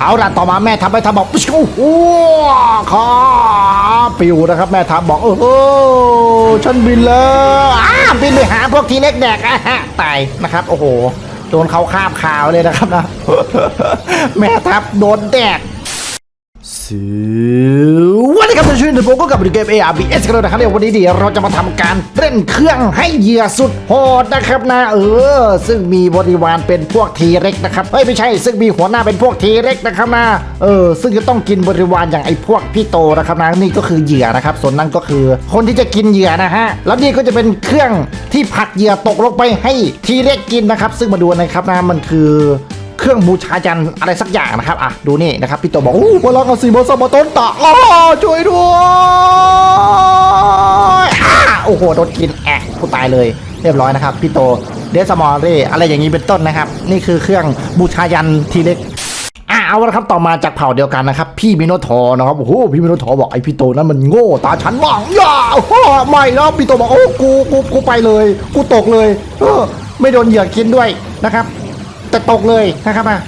เอาล่ะต่อมาแม่ทัพแม่ทัพบอกโอ้โหขาปิวนะครับ แม่ทัพบอกโอ้โหฉันบินแล้วอ้าบินไปหาพวกทีเล็กแดกอะฮะตายนะครับ โอ้โหโดนเขาคาบขาวเลยนะครับนะ แม่ทัพโดนแดก สวัสดีครับท่านผู้ชมผมก็กลับมาดูเกม ARBS กันแล้วนะครับเดี๋ยววันนี้เดี๋ยวเราจะมาทำการเล่นเครื่องให้เหยื่อสุดโหดนะครับนะเออ ซึ่งมีบริวารเป็นพวกทีเร็กนะครับเฮ้ยไม่ใช่ ซึ่งมีหัวหน้าเป็นพวกทีเร็กนะครับนะเออซึ่งจะต้องกินบริวารอย่างไอ้พวกพี่โตนะครับนะนี่ก็คือเหยื่อนะครับ ส่วนนั้นก็คือคนที่จะกินเหยื่อนะฮะแล้วนี่ก็จะเป็นเครื่องที่ผักเหยื่อตกลงไปให้ทีเร็กกินนะครับ ซึ่งมาดูนะครับนะมันคือ เครื่องบูชายันอะไรสักอย่างนะครับอะดูนี่นะครับพี่โตบอกโอ้พลังอสีโมสมาต้นตะอ้อช่วยด้วยอ้าโอ้โหโดนกินแอะกูตายเลยเรียบร้อยนะครับพี่โตเดสมอรี่อะไรอย่างนี้เป็นต้นนะครับ นี่คือเครื่องบูชายันทีเล็กอะเอาละครับต่อมาจากเผ่าเดียวกันนะครับ พี่มิโนทอนะครับโอ้โหพี่มิโนทอบอกไอพี่โตนั้นมันโง่ตาฉันว่างอย่าโอ้โหไม่แล้วพี่โตบอกโอ้กูกูกูไปเลย กูตกเลยเออไม่โดนเหยื่อกินด้วยนะครับ แต่ตกเลยนะครับอะ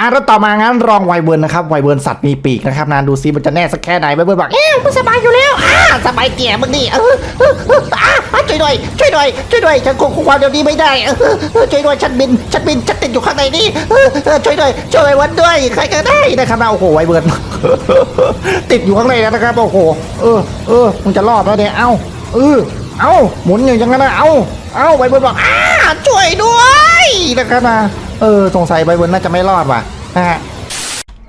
อะแล้วต่อมางั้นรองไวเบิร์นนะครับไวเบิร์นสัตว์มีปีกนะครับนานดูซิมันจะแน่สักแค่ไหนไวเบิร์นบอกเอ๊ะกูสบายอยู่แล้วอ่าสบายเตี่ยมึงดิเออเออเอออ่าช่วยด้วยช่วยด้วยช่วยด้วยฉันควบคุมความเดียวนี้ไม่ได้เออเออช่วยด้วยฉันบินฉันบินฉันติดอยู่ข้างในนี่เออเออช่วยด้วยช่วยวันด้วยใครก็ได้นะครับนะโอ้โหไวเบิร์น ติดอยู่ข้างในแล้วนะครับโอ้โหเออเออมึงจะรอดแล้วเนี่ยเอ้าเออเอ้าหมุนอย่างนั้นนะเอ้าเอ้าไวเบิร์นบอกอ้าช่วยด้วยนะครับนะ เออสงสัยใบเบิร์นน่าจะไม่รอดว่ะนะฮะ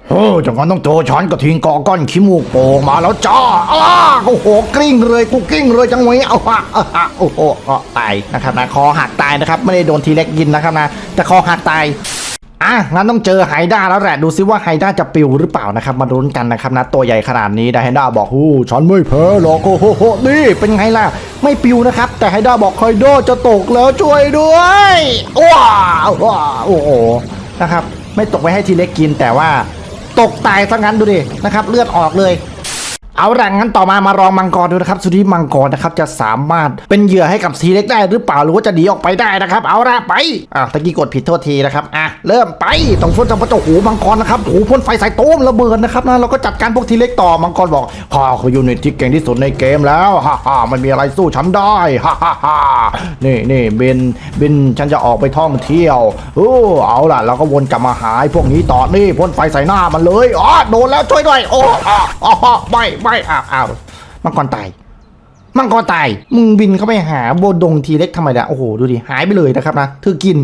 โอ้จากนั้นต้องโจช้อนกระทิงกอก้อนขี้มูกโป่งมาแล้วจ้าอ้าโอ้โหกลิ้งเลยกูกลิ้งเลยจังหวะนี้เอาฮะเอาฮะโอ้โหก็ตายนะครับนะคอหักตายนะครับ ไม่ได้โดนทีเล็กยินนะครับนะแต่คอหักตาย อะงั้นต้องเจอไฮด้าแล้วแหละ ดูซิว่าไฮด้าจะปิวหรือเปล่านะครับ มาลุ้นกันนะครับนะตัวใหญ่ขนาดนี้นะไฮด้าบอกฮู้ฉันไม่แพ้หรอกโอ้โหโหนี่เป็นไงล่ะ ไม่ปิวนะครับ แต่ไฮด้าบอกไฮด้าจะตกแล้วช่วยด้วยว้าวว้าวโอ้โหนะครับ ไม่ตกไปให้ทีเล็กกินแต่ว่า ตกตายซะงั้นดูดินะครับ เลือดออกเลย เอาละงั้นต่อมามาลองมังกรดูนะครับสุดที่มังกรนะครับจะสามารถเป็นเหยื่อให้กับทีเล็กได้หรือเปล่าหรือว่าจะหนีออกไปได้นะครับ เอาละไปอะตะกี้กดผิดโทษทีนะครับอะเริ่มไปต้องพ่นจังพระเจ้าหูมังกรนะครับหูพ่นไฟใส่ตูมระเบิดนะครับนะเราก็จัดการพวกทีเล็กต่อมังกรบอกข้าคือยูนิตที่เก่งที่สุดในเกมแล้วฮ่าฮ่ามันมีอะไรสู้ฉันได้ฮ่าฮ่าฮ่านี่นี่บินบินฉันจะออกไปท่องเที่ยวโอ้เอาล่ะเราก็วนกลับมาหาไอ้พวกนี้ต่อนี่พ่นไฟใส่หน้ามันเลยอ๋อโดนแล้วช่วยด้วยโอ้อ๋ออ๋อไม่ไม่อ้าวอ้าวมังกรตาย มังกรตาย มึงบินเข้าไปหาโบดงทีเล็กทำไมล่ะโอ้โหดูดิหายไปเลยนะครับนะเธอกิน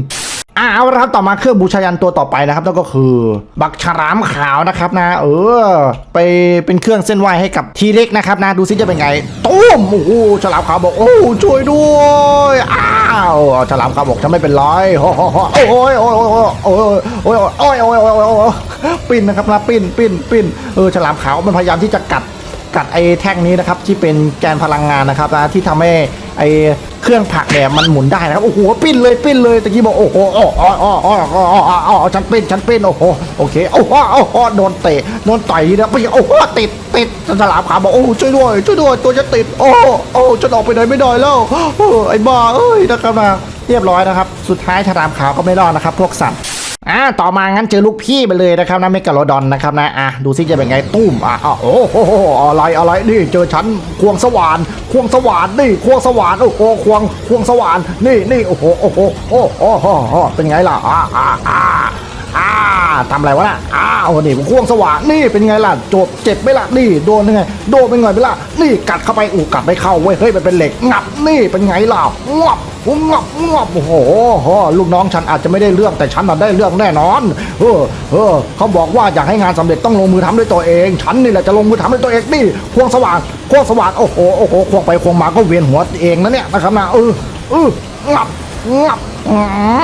อ่าเอาละครับต่อมาเครื่องบูชายันตัวต่อไปนะครับนั่นก็คือ บักฉลามขาวนะครับนะ เออ ไปเป็นเครื่องเส้นไหวให้กับทีเล็กนะครับนะ ดูซิจะเป็นไงตุ้มโอ้โหฉลามขาวบอกโอ้ช่วยด้วยอ้าวฉลามขาวบอกฉันไม่เป็นไรโอ้โหโอ้ยโอ้ยโอ้ยโอ้ยโอ้ยโอ้ยโอ้ยโอ้ยโอ้ยโอ้ยปิ้นนะครับนะปิ้นปิ้นปิ้นเออฉลามขาวมันพยายามที่จะกัด กัดไอ้แท่งนี้นะครับที่เป็นแกนพลังงานนะครับนะที่ทำให้ไอ้เครื่องผักเนี่ยมันหมุนได้นะครับโอ้โหปิ้นเลยปิ้นเลยตะกี้บอกโอ้โหอ๋ออ๋ออ๋ออ๋ออ๋อออออฉันปิ้นฉันปิ้นโอ้โหโอเคโอ้โหโอ้โหโดนเตะโดนต่อยนะไปโอ้โหติดติดฉลามขาวบอกโอ้ช่วยด้วยช่วยด้วยตัวจะติดโอ้โอ้ฉันออกไปไหนไม่ได้แล้วไอ้บ้าเอ้ยนะครับนะเรียบร้อยนะครับ สุดท้ายฉลามขาวก็ไม่รอดนะครับ พวกสัตว์ อ่าต่อมางั้นเจอลูกพี่ไปเลยนะครับนะเมกาโลดอนนะครับนะอะดูซิจะเป็นไงตุ้มอะอะโอ้โหอะไรอะไรนี่เจอชั้นควงสว่านควงสว่านนี่ควงสว่านโอ้โหควงควงสว่านนี่นี่โอ้โหโอ้โหโอ้โหโอ้โหโอ้โหเป็นไงล่ะอ่าอ่า อ่าทำอะไรวะน่ะอ้าวนี่ผมควงสว่านนี่เป็นไงล่ะจบเจ็บไหมล่ะนี่โดนยังไงโดนเป็นไงไปล่ะนี่กัดเข้าไปอูกัดไม่เข้าเว้ยเฮ้ยมันเป็นเหล็กงับนี่เป็นไงล่ะงับงับงับโอ้โหลูกน้องฉันอาจจะไม่ได้เรื่องแต่ฉันน่ะได้เรื่องแน่นอน เออเออเขาบอกว่าอยากให้งานสำเร็จต้องลงมือทำด้วยตัวเอง ฉันนี่แหละจะลงมือทำด้วยตัวเองนี่ควงสว่านควงสว่านโอ้โหโอ้โหควงไปควงมาก็เวียนหัวเองนะเนี่ยนะครับนะเออเอองับ งับ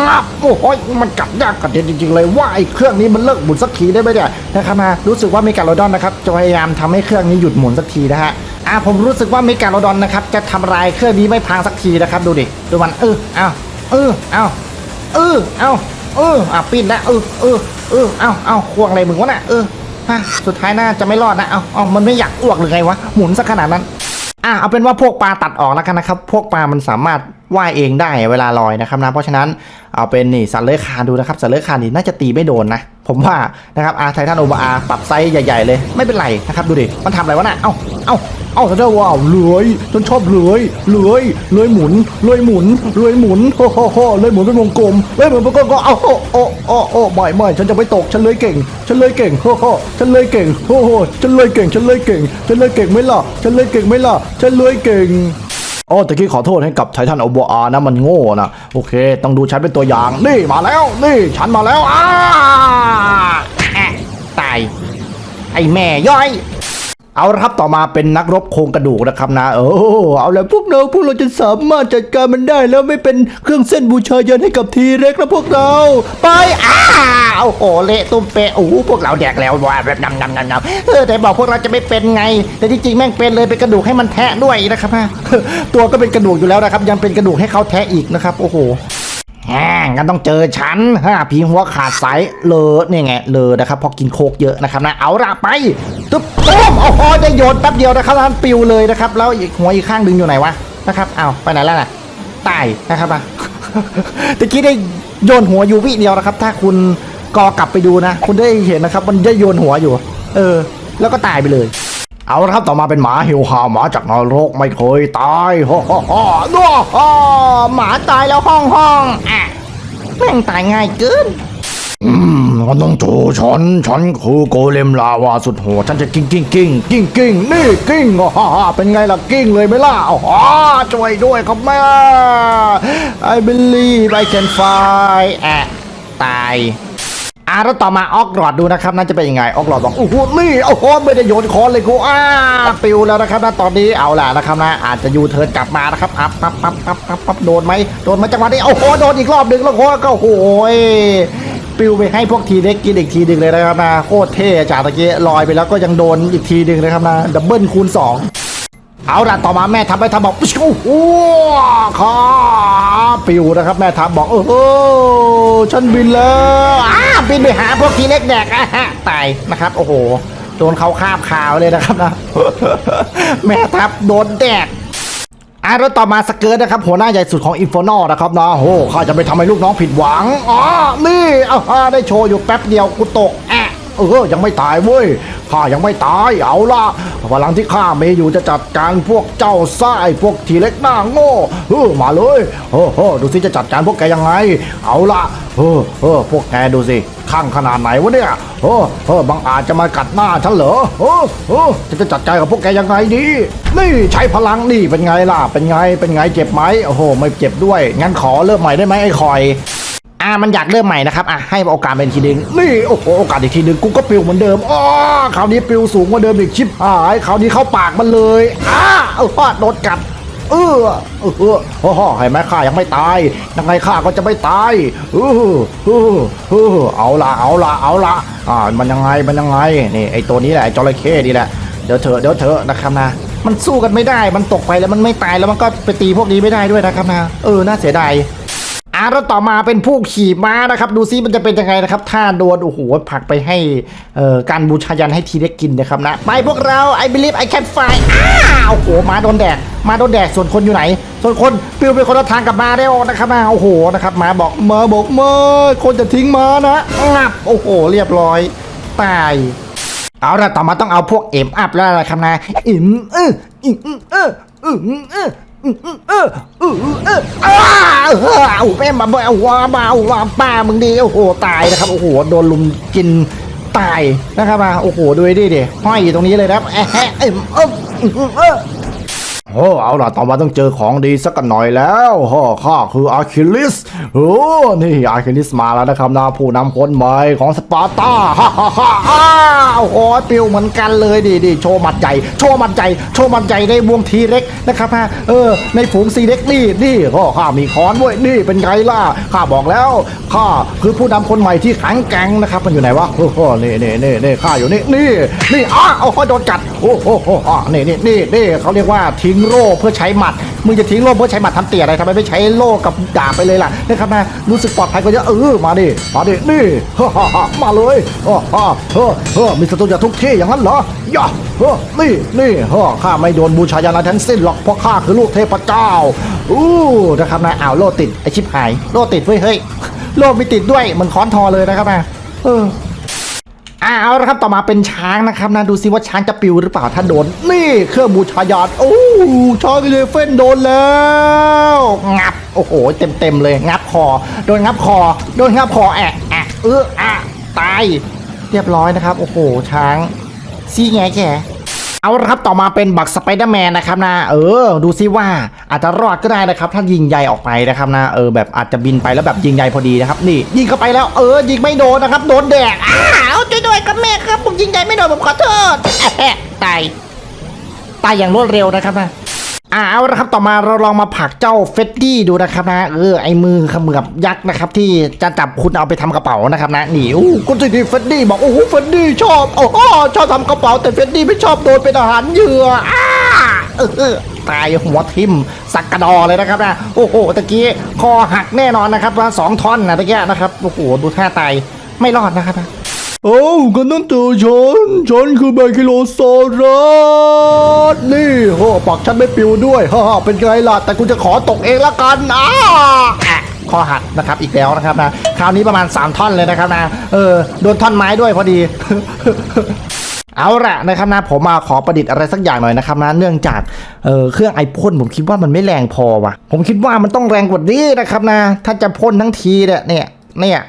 งับโอ้โหมันกัดยากกัดเย็นจริงๆเลยว่าไอ้เครื่องนี้มันเลิกหมุนสักทีได้ไหมเนี่ยนะครับนะรู้สึกว่ามีการโรดอนนะครับจะพยายามทำให้เครื่องนี้หยุดหมุนสักทีนะฮะอ่าผมรู้สึกว่าเมกาโลดอนนะครับจะทำลายเครื่องนี้ไม่พังสักทีนะครับดูดิดูมันเออเอาเออเอาเออเอาเอออะปิ้นแล้วเออเออเออเอาเอาควงอะไรมึงวะน่ะเออฮะสุดท้ายน่าจะไม่รอดนะเอาเอามันไม่อยากอ้วกหรือไงวะหมุนสักขนาดนั้นอะเอาเป็นว่าพวกปลาตัดออกแล้วกันนะครับ พวกปลามันสามารถ ว่ายเองได้เวลาลอยนะครับนะเพราะฉะนั้นเอาเป็นนี่สัตว์เลื้อยคานดูนะครับสัตว์เลื้อยคานนี่น่าจะตีไม่โดนนะ ผมว่านะครับอาไททันโอเวอร์อาปรับไซส์ใหญ่ๆเลยไม่เป็นไรนะครับดูดิมันทำอะไรวะน่ะเอ้าเอ้าเอ้าเจ้าว้าวเลื้อยฉันชอบเลื้อยเลื้อยเลื้อยหมุนเลื้อยหมุนเลื้อยหมุนโอ้โหโหเลื้อยหมุนเป็นวงกลมเลื้อยหมุนเป็นวงกลมเอ้าโอ้โอ้โอ้โอ้ไม่ไม่ฉันจะไม่ตกฉันเลื้อยเก่ง ฉันเลื้อยเก่งโอ้โหฉันเลื้อยเก่งโอ้โหฉันเลื้อยเก่งฉันเลื้อยเก่งฉันเลื้อยเก่งไม่หล่ะฉันเลื้อยเก่งไม่หล่ะฉันเลื้อยเก่ง โอ้ตะกี้ขอโทษให้กับไททันโอบอร์อานะมันโง่นะโอเค ต้องดูฉันเป็นตัวอย่าง นี่มาแล้ว นี่ฉันมาแล้วอ้าแอะตายไอแม่ย่อย เอาละครับต่อมาเป็นนักรบโครงกระดูกนะครับนะโอ้เอาแล้วพวกเราพวกเราจะสามารถจัดการมันได้แล้วไม่เป็นเครื่องเส้นบูชายันให้กับทีเร็กแล้วพวกเรา ไปอ้าโอ้โหเละตุ้มเปะโอ้พวกเราแดกแล้วว่าแบบนำนำนำนำเออแต่บอกพวกเราจะไม่เป็นไง แต่ที่จริงแม่งเป็นเลยเป็นกระดูกให้มันแทะด้วยนะครับฮะตัวก็เป็นกระดูกอยู่แล้วนะครับ ยังเป็นกระดูกให้เขาแทะอีกนะครับ โอ้โหแฮ่งั้นต้องเจอฉันฮ่าผีหัวขาดสายเลอเนี่ยไงเลอนะครับพอกินโคกเยอะนะครับนะเอาละไป ตึ๊บตุ้มโอ้โหได้โยนแป๊บเดียวนะครับนั้นปิวเลยนะครับ แล้วอีกหัวอีกข้างดึงอยู่ไหนวะนะครับเอาไปไหนแล้วน่ะตายนะครับนะตะกี้ได้โยนหัวอยู่วิเดียวนะครับ ถ้าคุณกอกลับไปดูนะ คุณได้เห็นนะครับ มันได้โยนหัวอยู่ เออ แล้วก็ตายไปเลย เอาละครับต่อมาเป็นหมาหิวหาหมาจากนรกไม่เคยตายฮ่าฮ่าฮ่าด้วฮ่าหมาตายแล้วห้องห้องอะแม่งตายง่ายเกิน อืมมันต้องโชว์ฉัน ฉันคือโกเลมลาวาสุดโหดฉันจะกิ้งกิ้งกิ้งกิ้งกิ้งนี่กิ้งฮ่าฮ่าเป็นไงล่ะกิ้งเลยไหมล่ะอ๋อช่วยด้วยครับแม่ I believe I can fly แอะตายอะแล้วต่อมาออกหลอดดูนะครับน่าจะเป็นยังไงออกหลอดบอกโอ้โหนี่โอ้โหไม่ได้โยนคอนเลยกูอ้าปิวแล้วนะครับนะตอนนี้เอาล่ะนะครับนะอาจจะยูเทิร์นกลับมานะครับปั๊บปั๊บปั๊บปั๊บปั๊บโดนไหมโดนไหมาจังหวะนี้โอ้โหโดนอีกรอบหนึ่งแล้วโค้ก็โอ้โปิวไปให้พวกทีเด็กกินอีกทีหนึ่งเลยนะครับนะโคตรเท่จากตะกี้ลอยไปแล้วก็ยังโดนอีกทีหนึ่งนะครับนะดับเบิลคูณสองเอาล่ะต่อมาแม่ทัพไปทัพบอกโอ้โหขาปิวนะครับ แม่ทัพบอกโอ้โหฉันบินแล้วอ้าบินไปหาพวกทีเล็กแดกอะฮะตายนะครับ โอ้โหโดนเขาคาบขาวเลยนะครับนะ แม่ทัพโดนแดก อะแล้วต่อมาสเกิร์ตนะครับหัวหน้าใหญ่สุดของอินฟ r นอนะครับนะโอ้ข้าจะไปทำให้ลูกน้องผิดหวังอ๋อนี่อ้าได้โชว์อยู่แป๊บเดียวกูตกแอะเออยังไม่ตายเว้ย ข้ายังไม่ตายเอาล่ะพลังที่ข้ามีอยู่จะจัดการพวกเจ้าซ่ายพวกทีเล็กหน้าโง่เออมาเลยเออเออดูสิจะจัดการพวกแกยังไง เอาล่ะเออเออพวกแกดูสิข้างขนาดไหนวะเนี่ยเออเออบางอาจจะมากัดหน้าฉันเหรอเออเออจะจะจัดการกับพวกแกยังไงดี นี่ใช้พลังนี่เป็นไงล่ะเป็นไงเป็นไงเจ็บไหมโอ้โหไม่เจ็บด้วย งั้นขอเริ่มใหม่ได้ไหมไอ้คอย อ่ามันอยากเริ่มใหม่นะครับอะให้โอกาสเป็นทีนึงนี่โอ้โหโอกาสอีกทีหนึงกูก็ปิวเหมือนเดิมอ๋อคราวนี้ปิวสูงกว่าเดิมอีกชิบหายคราวนี้เข้าปากมันเลยอ้าเออโดนกัดเออเออเออโอ้โหเห็นไหมข้ายังไม่ตายยังไงข้าก็จะไม่ตายเออเออเออเอาละเอาละเอาละอ่ามันยังไงมันยังไงนี่ไอตัวนี้แหละไอจระเข้นี่แหละเดี๋ยวเถอะเดี๋ยวเถอะนะครับนะมันสู้กันไม่ได้ มันตกไปแล้วมันไม่ตายแล้วมันก็ไปตีพวกนี้ไม่ได้ด้วยนะครับนะเออน่าเสียดาย อะแล้วต่อมาเป็นผู้ขี่ม้านะครับ ดูซิมันจะเป็นยังไงนะครับ ถ้าโดนโอ้โหผักไปให้เอ่อการบูชายันให้ทีได้กินนะครับนะไปพวกเรา I believe I can fly อ้าวโอ้โหม้าโดนแดดม้าโดนแดดส่วนคนอยู่ไหน ส่วนคนปิวไปคนละทางกับม้าได้วนะครับนะโอ้โหนะครับม้าบอกเม้าบอกไม่คนจะทิ้งม้านะงับโอ้โห เรียบร้อยตายเอาละต่อมาต้องเอาพวกเอ็มอัพแล้วนะครับนะอิมเอออิมเอออิมเออ เออเออเอออ้าวแม่มาบ่เอาวามาเอาวาป้ามึงดีโอ้โหตายนะครับโอ้โหโดนลุมกินตายนะครับมาโอ้โหดูดิเดิห้อยอยู่ตรงนี้เลยนะครับแอะแอะเอ็มเอเออ โอ้เอาล่ะต่อมาต้องเจอของดีสักกันหน่อยแล้วฮ่อข้าคืออาคิลิสโอ้นี่อาคิลิสมาแล้วนะครับนะผู้นำคนใหม่ของสปาร์ตาฮ่าฮ่าฮ่าอ้าวโอ้ยปิวเหมือนกันเลยดิดิโชว์มัดใหญ่โชว์มัดใหญ่โชว์มัดใหญ่ในวงทีเล็กนะครับฮะเออในฝูงซีเล็กนี่นี่ก็ข้ามีค้อนด้วยนี่เป็นไงล่ะข้าบอกแล้วข้าคือผู้นำคนใหม่ที่แข็งแกร่งนะครับมันอยู่ไหนวะโอ้โหนี่นี่นี่นี่ข้าอยู่นี่นี่นี่อ้าโอ้โหโดนกัด โอ้โหโอ้โหนี่นี่นี่นี่เขาเรียกว่าทิ้งโล่เพื่อใช้หมัดมึงจะทิ้งโล่เพื่อใช้หมัดทำเตี่ยอะไรทำไมไม่ใช้โล่กับดาบไปเลยล่ะนะครับนะรู้สึกปลอดภัยกว่าเยอะเออมาดิมาดินี่ฮ่าฮ่ามาเลยฮ่าฮ่าเฮ้อเฮ้อมีศัตรูจากทุกที่อย่างนั้นเหรอย่าเฮ้อนี่นี่เฮ้อข้าไม่โดนบูชายันอะไรทั้งสิ้นหรอกเพราะข้าคือลูกเทพเจ้าอู้นะครับนะอ้าวโล่ติดไอชิบหายโล่ติดเว้ยเฮ้ยโล่ไม่ติดด้วยมันค้อนทอเลยนะครับนะเออ อ่าเอาละครับต่อมาเป็นช้างนะครับนะดูซิว่าช้างจะปิวหรือเปล่าถ้าโดน นี่เครื่องบูชายาดโอ้ช้างเลเฟนโดนแล้วงับโอ้โหเต็มเต็มเลยงับคอ โดนงับคอ โดนงับคอแอะแอะเอออะตายเรียบร้อยนะครับ โอ้โหช้างซี่แงแก เอาละครับต่อมาเป็นบักสไปเดอร์แมนนะครับนะเออ ดูซิว่าอาจจะรอดก็ได้นะครับ ถ้ายิงใยออกไปนะครับนะเออแบบอาจจะบินไปแล้วแบบยิงใยพอดีนะครับนี่ยิงเข้าไปแล้วเออยิงไม่โดนนะครับโดนแดกอ้าวช่วยด้วยครับแม่ครับผมยิงใยไม่โดนผมขอโทษตายตายอย่างรวดเร็วนะครับนะ อ่าเอาละครับต่อมาเราลองมาผักเจ้าเฟดดี้ดูนะครับนะเออไอมือเขมือบยักษ์นะครับ ที่จะจับคุณเอาไปทำกระเป๋านะครับนะหนี่อู้คุณสิที่เฟดดี้บอกโอ้โหเฟดดี้ชอบโอ้โหชอบทำกระเป๋าแต่เฟดดี้ไม่ชอบโดนเป็นอาหารเหยื่ออ้าเออตายหัวทิ่มสักกระดอเลยนะครับนะโอ้โหตะกี้คอหักแน่นอนนะครับว่าสองท่อนนะตะกี้นะครับโอ้โหดูท่าตายไม่รอดนะครับนะ โอ้ก็นั่นตัวฉัน ฉันคือไบคิโลซอรัสนี่โหปักฉันไม่ปิวด้วยฮ่าเป็นไงล่ะ แต่กูจะขอตกเองละกันอ้าอะคอหักนะครับอีกแล้วนะครับนะคราวนี้ประมาณ 3 ท่อนเลยนะครับนะเออโดนท่อนไม้ด้วยพอดีเอาละนะครับนะผมมาขอประดิษฐ์อะไรสักอย่างหน่อยนะครับนะเนื่องจากเออเครื่องไอพ่นผมคิดว่ามันไม่แรงพอว่ะ ผมคิดว่ามันต้องแรงกว่านี้นะครับนะ ถ้าจะพ่นทั้งทีเนี่ยเนี่ย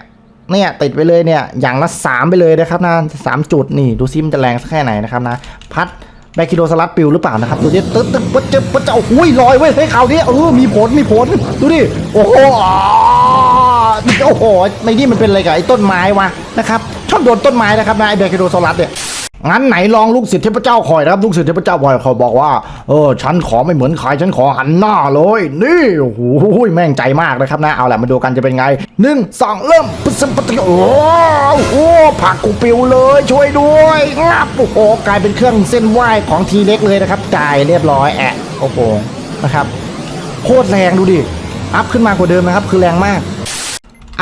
เนี่ยติดไปเลยเนี่ยอย่างละสามไปเลยนะครับนะสามจุดนี่ดูซิมันจะแรงสักแค่ไหนนะครับนะพัดแบคิโดสลัดปิวหรือเปล่านะครับดูดิตึ๊ดตึ๊ดปึ๊ดเจ็บปึ๊ดเจ้าโอ้ยลอยเว้ยเฮ้ยข่าวนี้เออมีผลมีผลดูดิโอ้โหโอ้โหในนี่มันเป็นอะไรกับไอ้ต้นไม้วะนะครับชอบโดนต้นไม้นะครับนะไอ้แบคคิโดสลัดเนี่ย งั้นไหนลองลูกศิษย์เทพเจ้าคอยนะครับลูกศิษย์เทพเจ้าคอยเขาบอกว่าเออฉันขอไม่เหมือนใครฉันขอหันหน้าเลย นี่โอ้โหแม่งใจมากนะครับนะเอาแหละมาดูกันจะเป็นไงหนึ่งสองเริ่มปึ๊บปึ๊บโอ้โหผักกูปิวเลยช่วยด้วยงับโอ้โหกลายเป็นเครื่องเส้นไหว้ของทีเล็กเลยนะครับจ่ายเรียบร้อยแอะโอ้โหนะครับโคตรแรงดูดิอัพขึ้นมากว่าเดิมนะครับคือแรงมาก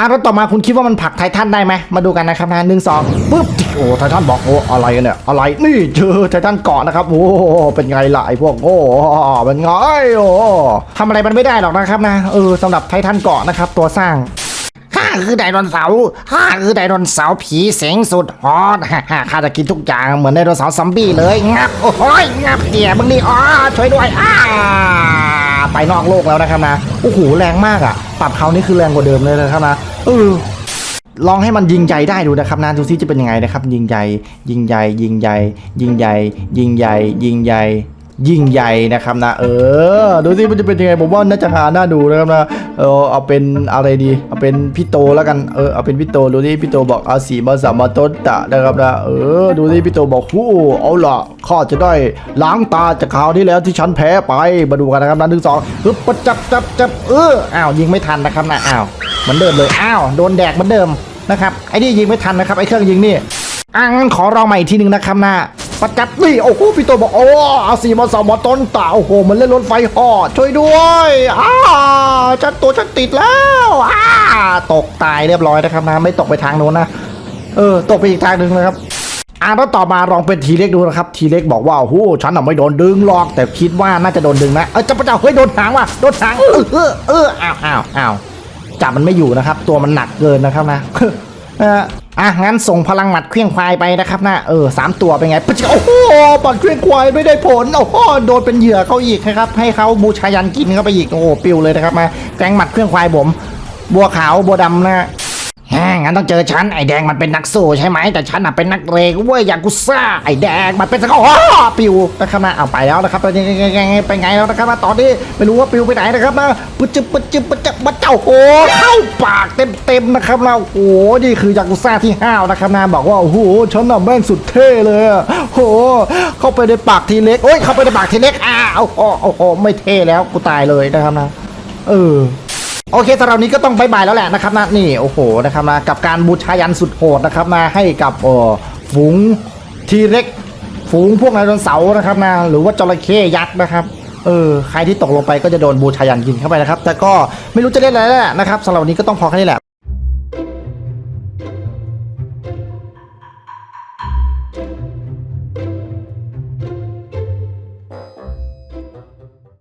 อะแล้วต่อมาคุณคิดว่ามันผักไททันได้ไหมมาดูกันนะครับนะหนึ่งสองปึ๊บโอ้ไททันบอกโอ้อะไรกันเนี่ยอะไรนี่เจอไททันเกาะนะครับโอ้เป็นไงล่ะไอพวกโอ้เป็นไงโอ้ทำอะไรมันไม่ได้หรอกนะครับนะเออสำหรับไททันเกาะนะครับ ตัวสร้างข้าคือไดโนเสาร์ข้าคือไดโนเสาร์ผีเสียงสุดฮอตฮ่าฮ่าข้าจะกินทุกอย่างเหมือนไดโนเสาร์ซอมบี้เลยงับโอ้ยงับเดี๋ยมึงนี่อ๋อช่วยด้วยอ้าไปนอกโลกแล้วนะครับนะโอ้โหแรงมากอะ ปรับเขานี่คือแรงกว่าเดิมเลยนะครับนะ เออลองให้มันยิงใหญ่ได้ดูนะครับนะดูซิจะเป็นยังไงนะครับ ยิงใหญ่ ยิงใหญ่ ยิงใหญ่ ยิงใหญ่ ยิงใหญ่ ยิงใหญ่ยิงใหญ่นะครับนะ เออ ดูซิมันจะเป็นยังไงผมว่าน่าจะหาหน่าดูนะครับนะเออเอาเป็นอะไรดีเอาเป็นพี่โตแล้วกันเออเอาเป็นพี่โตดูซิพี่โตบอกเอาสีมาสามมาต้นตะนะครับนะเออดูซิพี่โตบอกหูเอาล่ะข้าจะได้ล้างตาจากคราวที่แล้วที่ฉันแพ้ไปมาดูกันนะครับนะหนึ่งสองปึ๊บปะจับจับจับเอออ้าวยิงไม่ทันนะครับนะอ้าว เหมือนเดิมเลยอ้าวโดนแดกเหมือนเดิมนะครับไอ้นี่ยิงไม่ทันนะครับไอ้เครื่องยิงนี่อะงั้นขอลองใหม่อีกทีหนึ่งนะครับนะประจับนี่โอ้โหพี่โตบอกโอ้เอาสี่มาสองมาต้นต่าโอ้โหมันเล่นรถไฟเหอช่วยด้วยอ้าฉันตัวฉันติดแล้วอ้าตกตายเรียบร้อยนะครับนะไม่ตกไปทางโน้นนะเออตกไปอีกทางหนึ่งนะครับอะแล้วต่อมาลองเป็นทีเล็กดูนะครับ ทีเล็กบอกว่าโอ้โหฉันน่ะไม่โดนดึงหรอกแต่คิดว่าน่าจะโดนดึงนะเออจะประจับเฮ้ยโดนหางว่ะโดนหางเออเออเอออ้าวอ้าวอ้าว จับมันไม่อยู่นะครับ ตัวมันหนักเกินนะครับนะเอออะงั้นส่งพลังหมัดเครื่องควายไปนะครับนะเออสามตัวเป็นไงปะจิโอ้โหปัดเครื่องควายไม่ได้ผลโอ้โหโดนเป็นเหยื่อเขาอีกนะครับ ให้เขาบูชายันกินเข้าไปอีกโอ้โหปิวเลยนะครับมาแกงหมัดเครื่องควายผม บัวขาวบัวดำนะ งงั้นต้องเจอฉันไอ้แดงมันเป็นนักสู้ใช่ไหมแต่ฉันน่ะเป็นนักเลงเว้ยยากุซ่าไอ้แดงมันเป็นสักอ๋อปิวนะครับนะเอาไปแล้วนะครับเป็นไงไงไงเป็นไงแล้วนะครับตอนนี้ไม่รู้ว่าปิวไปไหนนะครับนะปึ๊ดจึ๊บปึ๊ดจึ๊บปึ๊ดจึ๊บมาเจ้าโอ้เข้าปากเต็มเต็มๆนะครับนะโอ้โหนี่คือยากุซ่าที่ห้าวนะครับนะบอกว่าโอ้โหฉันน่ะแม่งสุดเท่เลยโอ้โหเข้าไปในปากทีเล็กโอ้ยเข้าไปในปากทีเล็กอ้าวโอ้โหโอ้โหไม่เท่แล้วกูตายเลยนะครับนะเออ โอเคสำหรับนี้ก็ต้องบายบายแล้วแหละนะครับนะนี่โอ้โหนะครับนะกับการบูชายันสุดโหดนะครับนะให้กับเออฝูงทีเร็กฝูงพวกไดโนเสาร์นะครับนะหรือว่าจระเข้ยักษ์นะครับเออใครที่ตกลงไปก็จะโดนบูชายันกินเข้าไปนะครับ แต่ก็ไม่รู้จะเล่นอะไรแล้วแหละนะครับสำหรับวันนี้ก็ต้องพอแค่นี้แหละ